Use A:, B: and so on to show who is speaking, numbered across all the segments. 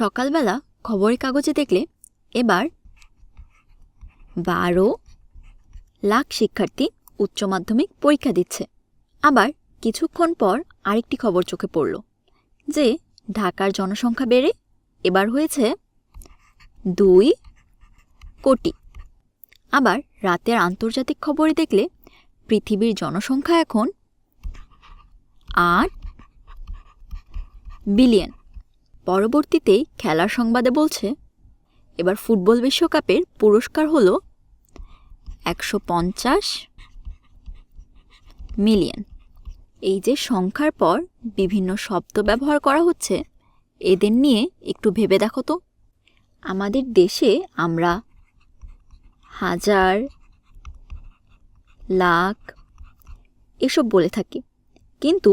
A: সকালবেলা খবরের কাগজে দেখলে এবার বারো লাখ শিক্ষার্থী উচ্চ মাধ্যমিক পরীক্ষা দিচ্ছে আবার কিছুক্ষণ পর আরেকটি খবর চোখে পড়ল যে ঢাকার জনসংখ্যা বেড়ে এবার হয়েছে দুই কোটি আবার রাতের আন্তর্জাতিক খবরে দেখলে পৃথিবীর জনসংখ্যা এখন আট বিলিয়ন পরবর্তীতেই খেলার সংবাদে বলছে এবার ফুটবল বিশ্বকাপের পুরস্কার হলো একশো পঞ্চাশ মিলিয়ন এই যে সংখ্যার পর বিভিন্ন শব্দ ব্যবহার করা হচ্ছে এদের নিয়ে একটু ভেবে দেখো তো আমাদের দেশে আমরা হাজার লাখ এসব বলে থাকি কিন্তু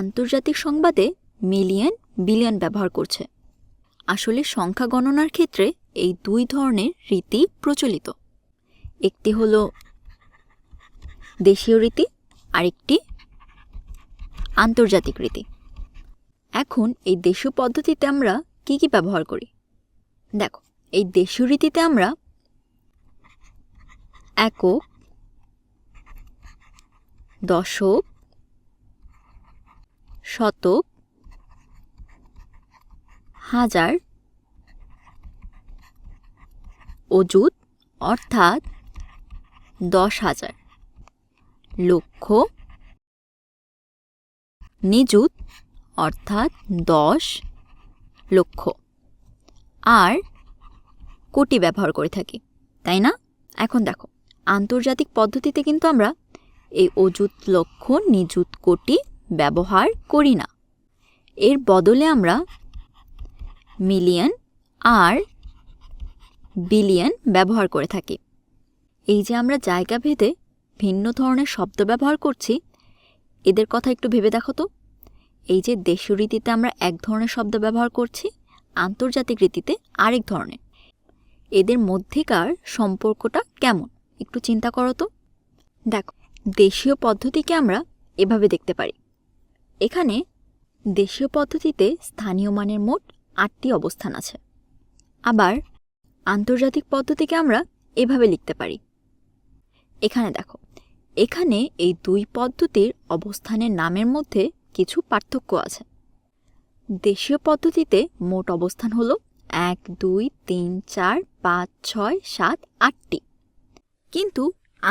A: আন্তর্জাতিক সংবাদে মিলিয়ন বিলিয়ন ব্যবহার করছে আসলে সংখ্যা গণনার ক্ষেত্রে এই দুই ধরনের রীতি প্রচলিত একটি হলো দেশীয় রীতি আরেকটি আন্তর্জাতিক রীতি এখন এই দেশীয় পদ্ধতিতে আমরা কি কি ব্যবহার করি দেখো এই দেশীয় রীতিতে আমরা একক দশক শতক হাজার অযুত অর্থাৎ দশ হাজার লক্ষ নিযুত অর্থাৎ দশ লক্ষ আর কোটি ব্যবহার করে থাকি তাই না এখন দেখো আন্তর্জাতিক পদ্ধতিতে কিন্তু আমরা এই অযুত লক্ষ নিযুত কোটি ব্যবহার করি না এর বদলে আমরা মিলিয়ন আর বিলিয়ন ব্যবহার করে থাকি এই যে আমরা জায়গা ভেদে ভিন্ন ধরনের শব্দ ব্যবহার করছি এদের কথা একটু ভেবে দেখো তো এই যে দেশীয় রীতিতে আমরা এক ধরনের শব্দ ব্যবহার করছি আন্তর্জাতিক রীতিতে আরেক ধরনের এদের মধ্যেকার সম্পর্কটা কেমন একটু চিন্তা করো তো দেখো দেশীয় পদ্ধতিকে আমরা এভাবে দেখতে পারি এখানে দেশীয় পদ্ধতিতে স্থানীয় মানের মোট আটটি অবস্থান আছে আবার আন্তর্জাতিক পদ্ধতিকে আমরা এভাবে লিখতে পারি এখানে দেখো এখানে এই দুই পদ্ধতির অবস্থানের নামের মধ্যে কিছু পার্থক্য আছে দেশীয় পদ্ধতিতে মোট অবস্থান হলো এক দুই তিন চার পাঁচ ছয় সাত আটটি কিন্তু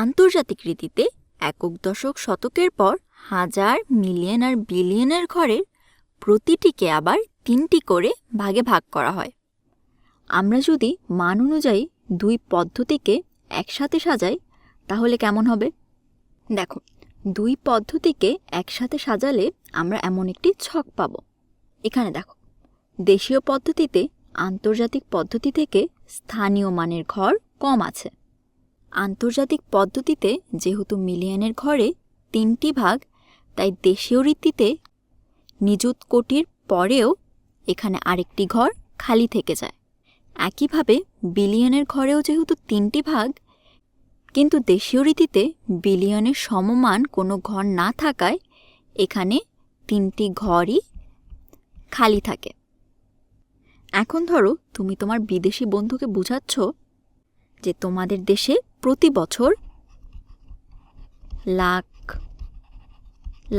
A: আন্তর্জাতিক রীতিতে একক দশক শতকের পর হাজার মিলিয়ন আর বিলিয়নের ঘরের প্রতিটিকে আবার তিনটি করে ভাগে ভাগ করা হয় আমরা যদি মান অনুযায়ী দুই পদ্ধতিকে একসাথে সাজাই তাহলে কেমন হবে দেখো দুই পদ্ধতিকে একসাথে সাজালে আমরা এমন একটি ছক পাব এখানে দেখো দেশীয় পদ্ধতিতে আন্তর্জাতিক পদ্ধতি থেকে স্থানীয় মানের ঘর কম আছে আন্তর্জাতিক পদ্ধতিতে যেহেতু মিলিয়নের ঘরে তিনটি ভাগ তাই দেশীয় রীতিতে নিযুত কোটির পরেও এখানে আরেকটি ঘর খালি থেকে যায় একইভাবে বিলিয়নের ঘরেও যেহেতু তিনটি ভাগ কিন্তু দেশীয় রীতিতে বিলিয়নের সমমান কোনো ঘর না থাকায় এখানে তিনটি ঘরই খালি থাকে এখন ধরো তুমি তোমার বিদেশি বন্ধুকে বোঝাচ্ছ যে তোমাদের দেশে প্রতি বছর লাখ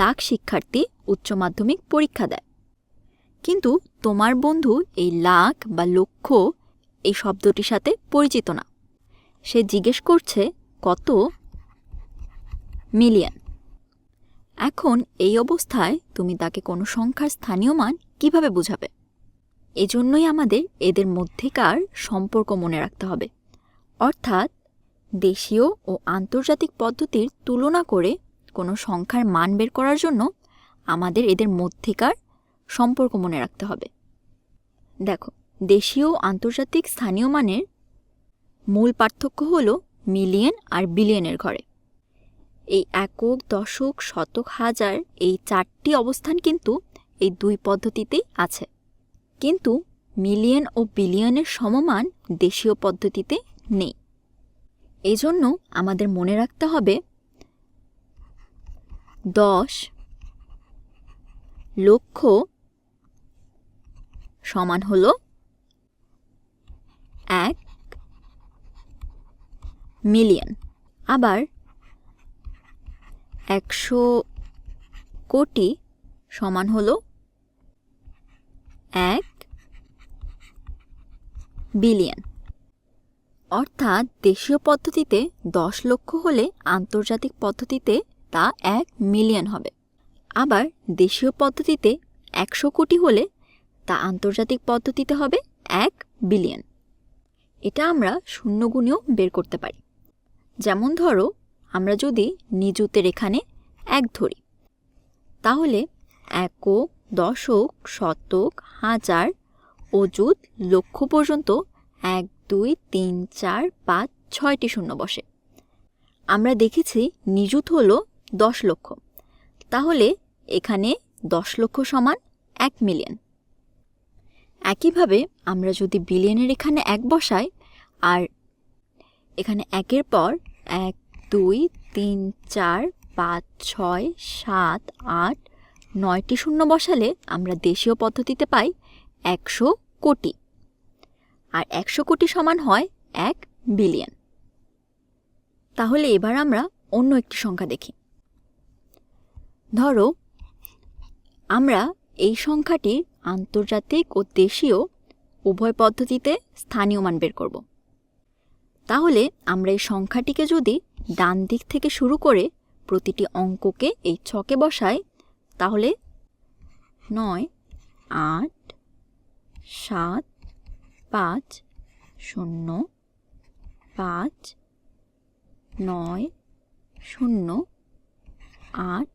A: লাখ শিক্ষার্থী উচ্চ মাধ্যমিক পরীক্ষা দেয় কিন্তু তোমার বন্ধু এই লাখ বা লক্ষ এই শব্দটির সাথে পরিচিত না সে জিজ্ঞেস করছে কত মিলিয়ন এখন এই অবস্থায় তুমি তাকে কোনো সংখ্যার স্থানীয় মান কিভাবে বুঝাবে এজন্যই আমাদের এদের মধ্যেকার সম্পর্ক মনে রাখতে হবে অর্থাৎ দেশীয় ও আন্তর্জাতিক পদ্ধতির তুলনা করে কোনো সংখ্যার মান বের করার জন্য আমাদের এদের মধ্যেকার সম্পর্ক মনে রাখতে হবে দেখো দেশীয় আন্তর্জাতিক স্থানীয় মানের মূল পার্থক্য হল মিলিয়ন আর বিলিয়নের ঘরে এই একক দশক শতক হাজার এই চারটি অবস্থান কিন্তু এই দুই পদ্ধতিতেই আছে কিন্তু মিলিয়ন ও বিলিয়নের সমমান দেশীয় পদ্ধতিতে নেই এজন্য আমাদের মনে রাখতে হবে দশ লক্ষ সমান হল এক মিলিয়ন আবার একশো কোটি সমান হল এক বিলিয়ন অর্থাৎ দেশীয় পদ্ধতিতে দশ লক্ষ হলে আন্তর্জাতিক পদ্ধতিতে তা এক মিলিয়ন হবে আবার দেশীয় পদ্ধতিতে একশো কোটি হলে তা আন্তর্জাতিক পদ্ধতিতে হবে এক বিলিয়ন এটা আমরা শূন্য গুণেও বের করতে পারি যেমন ধরো আমরা যদি নিজুতের এখানে এক ধরি তাহলে একক দশক শতক হাজার অযুত লক্ষ পর্যন্ত এক দুই তিন চার পাঁচ ছয়টি শূন্য বসে আমরা দেখেছি নিযুত হল দশ লক্ষ তাহলে এখানে দশ লক্ষ সমান এক মিলিয়ন একইভাবে আমরা যদি বিলিয়নের এখানে এক বসাই আর এখানে একের পর এক দুই তিন চার পাঁচ ছয় সাত আট নয়টি শূন্য বসালে আমরা দেশীয় পদ্ধতিতে পাই একশো কোটি আর একশো কোটি সমান হয় এক বিলিয়ন তাহলে এবার আমরা অন্য একটি সংখ্যা দেখি ধরো আমরা এই সংখ্যাটি আন্তর্জাতিক ও দেশীয় উভয় পদ্ধতিতে স্থানীয় মান বের করব তাহলে আমরা এই সংখ্যাটিকে যদি ডান দিক থেকে শুরু করে প্রতিটি অঙ্ককে এই ছকে বসাই তাহলে নয় আট সাত পাঁচ শূন্য পাঁচ নয় শূন্য আট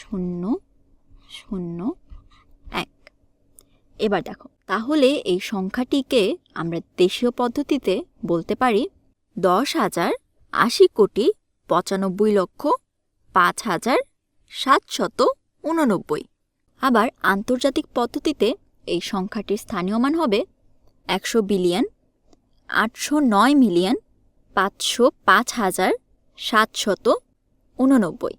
A: শূন্য শূন্য এক এবার দেখো তাহলে এই সংখ্যাটিকে আমরা দেশীয় পদ্ধতিতে বলতে পারি দশ হাজার আশি কোটি পঁচানব্বই লক্ষ পাঁচ হাজার সাতশত উননব্বই আবার আন্তর্জাতিক পদ্ধতিতে এই সংখ্যাটির স্থানীয় মান হবে একশো বিলিয়ন আটশো নয় মিলিয়ন পাঁচশো পাঁচ হাজার সাতশত উননব্বই